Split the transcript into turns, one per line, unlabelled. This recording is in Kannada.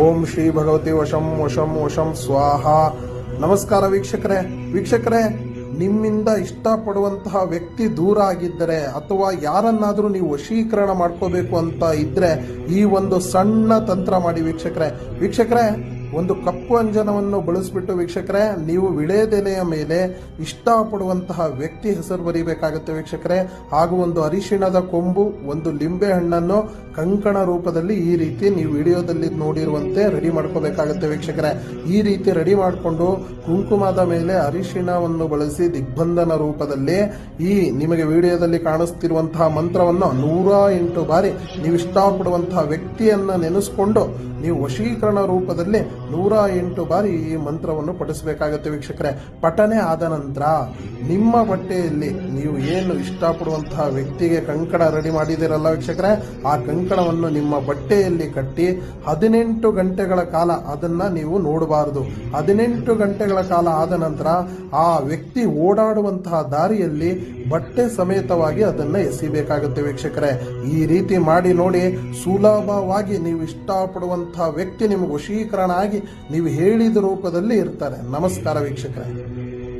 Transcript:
ಓಂ ಶ್ರೀ ಭಗವತಿ ವಶಂ ವಶಂ ವಶಂ ಸ್ವಾಹ. ನಮಸ್ಕಾರ ವೀಕ್ಷಕರೇ ವೀಕ್ಷಕರೇ, ನಿಮ್ಮಿಂದ ಇಷ್ಟಪಡುವಂತಹ ವ್ಯಕ್ತಿ ದೂರ ಆಗಿದ್ದರೆ ಅಥವಾ ಯಾರನ್ನಾದರೂ ನೀವು ವಶೀಕರಣ ಮಾಡ್ಕೋಬೇಕು ಅಂತ ಇದ್ರೆ ಈ ಒಂದು ಸಣ್ಣ ತಂತ್ರ ಮಾಡಿ ವೀಕ್ಷಕರೇ. ವೀಕ್ಷಕರೇ ಒಂದು ಕಪ್ಪು ಅಂಜನವನ್ನು ಬಳಸಿಬಿಟ್ಟು ವೀಕ್ಷಕರೇ, ನೀವು ವಿಳೆದೆಲೆಯ ಮೇಲೆ ಇಷ್ಟಪಡುವಂತಹ ವ್ಯಕ್ತಿ ಹೆಸರು ಬರೀಬೇಕಾಗುತ್ತೆ ವೀಕ್ಷಕರೇ. ಹಾಗೂ ಒಂದು ಅರಿಶಿಣದ ಕೊಂಬು, ಒಂದು ಲಿಂಬೆ ಹಣ್ಣನ್ನು ಕಂಕಣ ರೂಪದಲ್ಲಿ ಈ ರೀತಿ ನೀವು ವಿಡಿಯೋದಲ್ಲಿ ನೋಡಿರುವಂತೆ ರೆಡಿ ಮಾಡ್ಕೋಬೇಕಾಗುತ್ತೆ ವೀಕ್ಷಕರೇ. ಈ ರೀತಿ ರೆಡಿ ಮಾಡಿಕೊಂಡು ಕುಂಕುಮದ ಮೇಲೆ ಅರಿಶಿಣವನ್ನು ಬಳಸಿ ದಿಗ್ಬಂಧನ ರೂಪದಲ್ಲಿ ಈ ನಿಮಗೆ ವಿಡಿಯೋದಲ್ಲಿ ಕಾಣಿಸ್ತಿರುವಂತಹ ಮಂತ್ರವನ್ನು ನೂರ ಎಂಟು ಬಾರಿ ನೀವು ಇಷ್ಟಪಡುವಂತಹ ವ್ಯಕ್ತಿಯನ್ನ ನೆನೆಸ್ಕೊಂಡು ನೀವು ವಶೀಕರಣ ರೂಪದಲ್ಲಿ ನೂರ ಎಂಟು ಬಾರಿ ಈ ಮಂತ್ರವನ್ನು ಪಠಿಸಬೇಕಾಗುತ್ತೆ ವೀಕ್ಷಕರೇ. ಪಠನೆ ಆದ ನಂತರ ನಿಮ್ಮ ಬಟ್ಟೆಯಲ್ಲಿ ನೀವು ಏನು ಇಷ್ಟಪಡುವಂತಹ ವ್ಯಕ್ತಿಗೆ ಕಂಕಣ ರೆಡಿ ಮಾಡಿದಿರಲ್ಲ ವೀಕ್ಷಕರೇ, ಆ ಕಂಕಣವನ್ನು ನಿಮ್ಮ ಬಟ್ಟೆಯಲ್ಲಿ ಕಟ್ಟಿ ಹದಿನೆಂಟು ಗಂಟೆಗಳ ಕಾಲ ಅದನ್ನ ನೀವು ನೋಡಬಾರದು. ಹದಿನೆಂಟು ಗಂಟೆಗಳ ಕಾಲ ಆದ ನಂತರ ಆ ವ್ಯಕ್ತಿ ಓಡಾಡುವಂತಹ ದಾರಿಯಲ್ಲಿ ಬಟ್ಟೆ ಸಮೇತವಾಗಿ ಅದನ್ನ ಎಸಿಬೇಕಾಗುತ್ತೆ ವೀಕ್ಷಕರೇ. ಈ ರೀತಿ ಮಾಡಿ ನೋಡಿ ಸುಲಭವಾಗಿ ನೀವು ಇಷ್ಟಪಡುವಂತಹ ವ್ಯಕ್ತಿ ನಿಮಗೆ ವಶೀಕರಣ ಆಗಿ ನೀವು ಹೇಳಿದ ರೂಪದಲ್ಲಿ ಇರ್ತಾರೆ. ನಮಸ್ಕಾರ ವೀಕ್ಷಕರೇ.